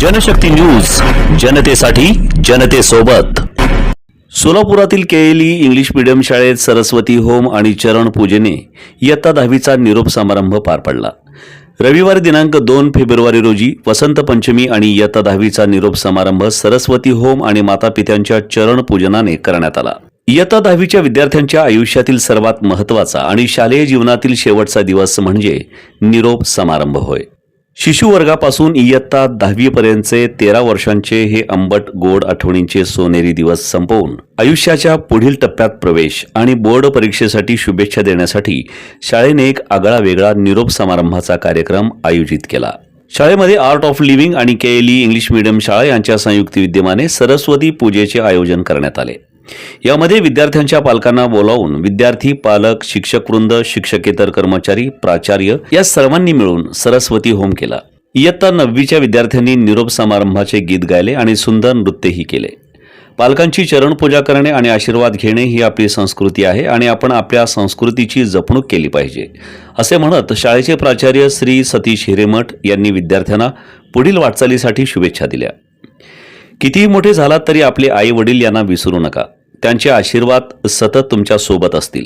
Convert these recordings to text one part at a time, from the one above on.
Janshakti news जनतेसाठी जनतेसोबत. सोलापुरातील केएली English medium शाळेत सरस्वती होम आणि चरण पूजेने इयत्ता दहावीचा निरोप समारंभ पार पडला. रविवारी दिनांक दोन फेब्रुवारी रोजी वसंत पंचमी आणि इयत्ता दहावीचा निरोप समारंभ सरस्वती होम आणि मातापित्यांच्या चरण पूजनाने करण्यात आला. इयत्ता दहावीच्या विद्यार्थ्यांच्या आयुष्यातील सर्वात महत्त्वाचा आणि शालेय जीवनातील शेवटचा दिवस म्हणजे निरोप समारंभ होय. शिशुवर्गापासून इयत्ता दहावीपर्यंतचे तेरा वर्षांचे हे आंबट गोड आठवणींचे सोनेरी दिवस संपवून आयुष्याच्या पुढील टप्प्यात प्रवेश आणि बोर्ड परीक्षेसाठी शुभेच्छा देण्यासाठी शाळेने एक आगळा वेगळा निरोप समारंभाचा कार्यक्रम आयोजित केला. शाळेमध्ये आर्ट ऑफ लिव्हिंग आणि K L E English medium शाळा यांच्या संयुक्त विद्यमाने सरस्वती पूजेचे आयोजन करण्यात आले. यामध्ये विद्यार्थ्यांच्या पालकांना बोलावून विद्यार्थी पालक शिक्षक वृंद शिक्षकेतर कर्मचारी प्राचार्य या सर्वांनी मिळून सरस्वती होम केला. इयत्ता नववीच्या विद्यार्थ्यांनी निरोप समारंभाचे गीत गायले आणि सुंदर नृत्यही केले. पालकांची चरणपूजा करणे आणि आशीर्वाद घेणे ही आपली संस्कृती आहे आणि आपण आपल्या संस्कृतीची जपणूक केली पाहिजे असे म्हणत शाळेचे प्राचार्य श्री सतीश हिरेमठ यांनी विद्यार्थ्यांना पुढील वाटचालीसाठी शुभेच्छा दिल्या. कितीही मोठे झालात तरी आपले आई वडील यांना विसरू नका. त्यांचे आशीर्वाद सतत तुमच्यासोबत असतील.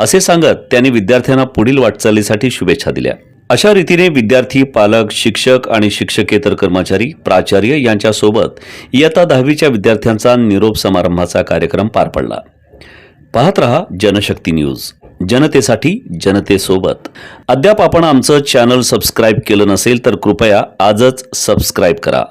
असे सांगत त्यांनी विद्यार्थ्यांना पुढील वाटचालीसाठी शुभेच्छा दिल्या. अशा रीतीने विद्यार्थी पालक शिक्षक आणि शिक्षकेतर कर्मचारी प्राचार्य यांच्यासोबत इयत्ता दहावीच्या विद्यार्थ्यांचा निरोप समारंभाचा कार्यक्रम पार पडला. पाहत रहा जनशक्ती न्यूज. जनतेसाठी जनतेसोबत अद्याप आपण आमचं चॅनल सबस्क्राईब केलं नसेल तर कृपया आजच सबस्क्राईब करा.